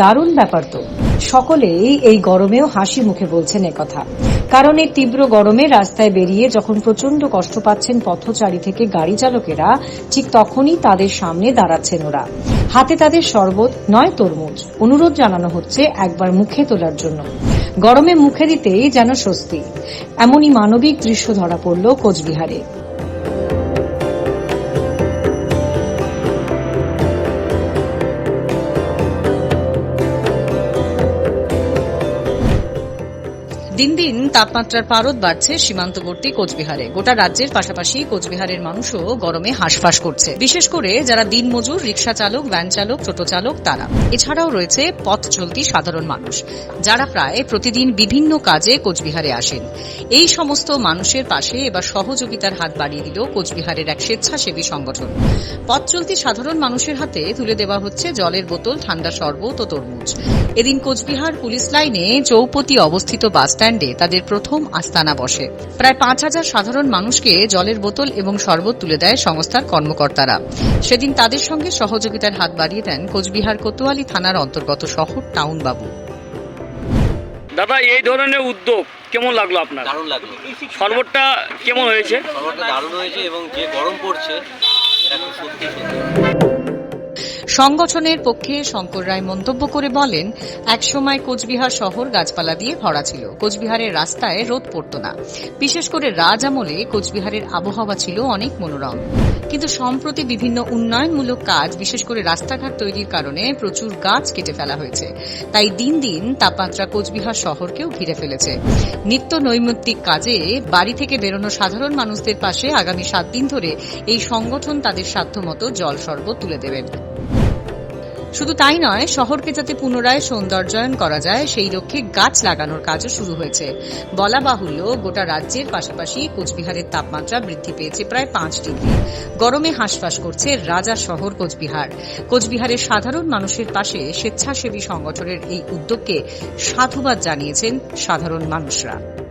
দারুণ ব্যাপার তো। সকলেই এই গরমেও হাসি মুখে বলছেন কথা। কারণ এই তীব্র গরমে রাস্তায় বেরিয়ে যখন প্রচণ্ড কষ্ট পাচ্ছেন পথচারী থেকে গাড়ি চালকেরা, ঠিক তখনই তাদের সামনে দাঁড়াচ্ছেন ওরা। হাতে তাদের শরবত, নয় তরমুজ। অনুরোধ জানানো হচ্ছে একবার মুখে তোলার জন্য। গরমে মুখে দিতেই যেন স্বস্তি। এমনই মানবিক দৃশ্য ধরা পড়ল কোচবিহারে। দিন দিন তাপমাত্রার পারদ বাড়ছে সীমান্তবর্তী কোচবিহারে। গোটা রাজ্যের পাশাপাশি কোচবিহারের মানুষও গরমে হাঁসফাঁস করছে। বিশেষ করে যারা দিনমজুর, রিক্সা চালক, ভ্যান চালক, টোটো চালক, তারা। এছাড়াও রয়েছে পথ চলতি সাধারণ মানুষ, যারা প্রায় প্রতিদিন বিভিন্ন কাজে কোচবিহারে আসেন। এই সমস্ত মানুষের পাশে এবার সহযোগিতার হাত বাড়িয়ে দিল কোচবিহারের এক স্বেচ্ছাসেবী সংগঠন। পথ চলতি সাধারণ মানুষের হাতে তুলে দেওয়া হচ্ছে জলের বোতল, ঠান্ডা শরবত ও তরমুজ। এদিন কোচবিহার পুলিশ লাইনে চৌপতি অবস্থিত বাস স্ট্যান্ডে তাদের প্রথম আস্তানা বসে। প্রায় পাঁচ হাজার সাধারণ মানুষকে জলের বোতল এবং শরবত তুলে দেয় সংস্থার কর্মকর্তারা। সেদিন তাদের সঙ্গে সহযোগিতার হাত বাড়িয়ে দেন কোচবিহার কোতোয়ালি থানার অন্তর্গত শহর টাউন বাবু। দাদা এই ধরনের উদ্যোগ কেমন লাগল আপনার? দারুণ লাগল। শরবতটা কেমন হয়েছে? খবরটা দারুণ হয়েছে এবং যে গরম পড়ছে এটা খুব সত্যি সত্যি। সংগঠনের পক্ষে শঙ্কর রায় মন্তব্য করে বলেন, একসময় কোচবিহার শহর গাছপালা দিয়ে ভরা ছিল। কোচবিহারের রাস্তায় রোদ পড়ত না। বিশেষ করে রাজ আমলে কোচবিহারের আবহাওয়া ছিল অনেক মনোরম। কিন্তু সম্প্রতি বিভিন্ন উন্নয়নমূলক কাজ, বিশেষ করে রাস্তাঘাট তৈরির কারণে প্রচুর গাছ কেটে ফেলা হয়েছে। তাই দিন দিন তাপমাত্রা কোচবিহার শহরকেও ঘিরে ফেলেছে। নিত্য নৈমিত্তিক কাজে বাড়ি থেকে বেরোনো সাধারণ মানুষদের পাশে আগামী সাত দিন ধরে এই সংগঠন তাদের সাধ্যমতো জল শরবত তুলে দেবেন। শুধু তাই নয়, শহরকে যাতে পুনরায় সৌন্দর্যায়ন করা যায়, সেই লক্ষ্যে গাছ লাগানোর কাজও শুরু হয়েছে। বলা বাহুল্য, গোটা রাজ্যের পাশাপাশি কোচবিহারের তাপমাত্রা বৃদ্ধি পেয়েছে প্রায় পাঁচ ডিগ্রি। গরমে হাঁসফাঁস করছে রাজা শহর কোচবিহার। কোচবিহারের সাধারণ মানুষের পাশে স্বেচ্ছাসেবী সংগঠনের এই উদ্যোগকে সাধুবাদ জানিয়েছেন সাধারণ মানুষরা।